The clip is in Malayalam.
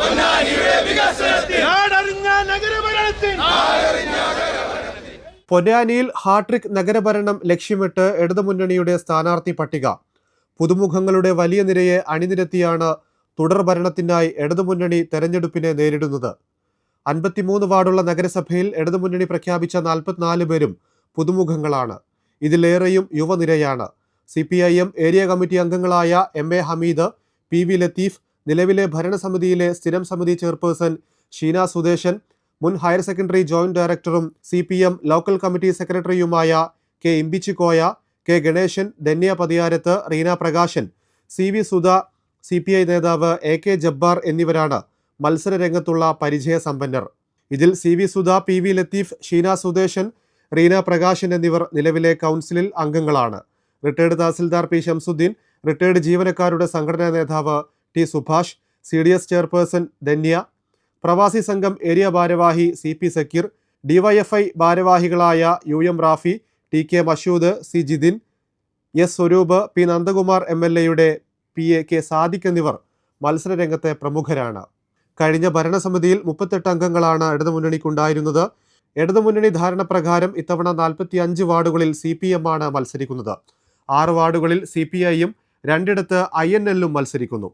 പൊന്നാനിയുടെ നാടറിഞ്ഞ പൊന്നാനിയിൽ ഹാട്രിക് നഗരഭരണം ലക്ഷ്യമിട്ട് ഇടതുമുന്നണിയുടെ സ്ഥാനാർത്ഥി പട്ടിക. പുതുമുഖങ്ങളുടെ വലിയ നിരയെ അണിനിരത്തിയാണ് തുടർ ഭരണത്തിനായി ഇടതുമുന്നണി തെരഞ്ഞെടുപ്പിനെ നേരിടുന്നത്. അൻപത്തിമൂന്ന് വാർഡുള്ള നഗരസഭയിൽ ഇടതുമുന്നണി പ്രഖ്യാപിച്ച നാൽപ്പത്തിനാല് പേരും പുതുമുഖങ്ങളാണ്. ഇതിലേറെയും യുവനിരയാണ്. C P I M area committee അംഗങ്ങളായ M A Hameed P V Latheef നിലവിലെ ഭരണസമിതിയിലെ സ്ഥിരം സമിതി ചെയർപേഴ്സൺ ഷീന സുദേശൻ മുൻ ഹയർ സെക്കൻഡറി ജോയിന്റ് ഡയറക്ടറും C P M local committee സെക്രട്ടറിയുമായ K Imbichikoya K Ganesan Dhanya Pathiyarath Reena Prakashan C V Sudha C P I നേതാവ് എ കെ ജബ്ബാർ എന്നിവരാണ് മത്സര രംഗത്തുള്ള പരിചയസമ്പന്നർ. ഇതിൽ C V Sudha P V Latheef Sheena Sudesan Reena Prakashan എന്നിവർ നിലവിലെ കൗൺസിലിൽ അംഗങ്ങളാണ്. Retired tahsildar P Shamsuddeen retired ജീവനക്കാരുടെ സംഘടനാ നേതാവ് T Subhash C D S chairperson Dhanya പ്രവാസി സംഘം ഏരിയ ഭാരവാഹി സി പി സക്കീർ ഡിവൈഎഫ്ഐ ഭാരവാഹികളായ U M Rafi T K Mashood C Jithin S Swaroop P Nandakumar M L എയുടെ പി എ കെ സാദിഖ് എന്നിവർ മത്സരരംഗത്തെ പ്രമുഖരാണ്. കഴിഞ്ഞ ഭരണസമിതിയിൽ മുപ്പത്തെട്ട് അംഗങ്ങളാണ് ഇടതുമുന്നണിക്കുണ്ടായിരുന്നത്. ഇടതുമുന്നണി ധാരണ പ്രകാരം ഇത്തവണ നാൽപ്പത്തി അഞ്ച് വാർഡുകളിൽ സി പി എം ആണ് മത്സരിക്കുന്നത്. ആറ് വാർഡുകളിൽ സി പി ഐയും രണ്ടിടത്ത് ഐ എൻ എല്ലും മത്സരിക്കുന്നു.